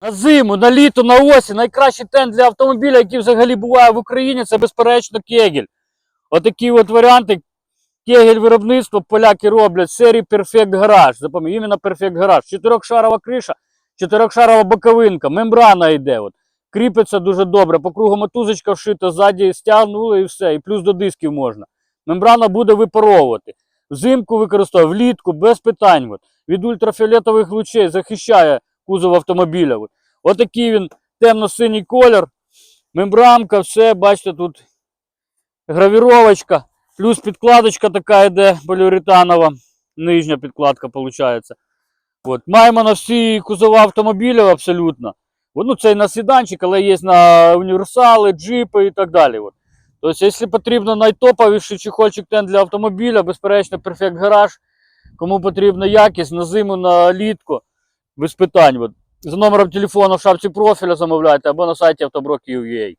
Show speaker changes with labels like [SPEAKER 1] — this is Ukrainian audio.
[SPEAKER 1] На зиму, на літо, на осінь. Найкращий тент для автомобіля, який взагалі буває в Україні, це безперечно кегель. Отакі от варіанти. Кегель виробництва поляки роблять серії Perfect Garage. Запам'ятаю, іменно Perfect Garage. Чотирьохшарова криша, чотирьохшарова боковинка, мембрана йде. От. Кріпиться дуже добре. По кругу мотузочка вшита, ззаді стягнули і все. І плюс до дисків можна. Мембрана буде випаровувати. Взимку використовує, влітку, без питань. От. Від ультрафіолетових лучей захищає кузов автомобіля. Отакий він темно-синій колір. Мембранка, все, бачите, тут гравіровочка. Плюс підкладочка така йде поліуретанова. Нижня підкладка виходить. От. Маємо на всі кузова автомобілів абсолютно. От, ну, це і на седанчик, але є на універсали, джипи і так далі. От. Тобто, якщо потрібно найтоповіший чехольчик тен для автомобіля, безперечно, Perfect Garage. Кому потрібна якість на зиму, на літку, без питань. От. За номером телефону в шапці профіля замовляйте або на сайті автоброк.ua.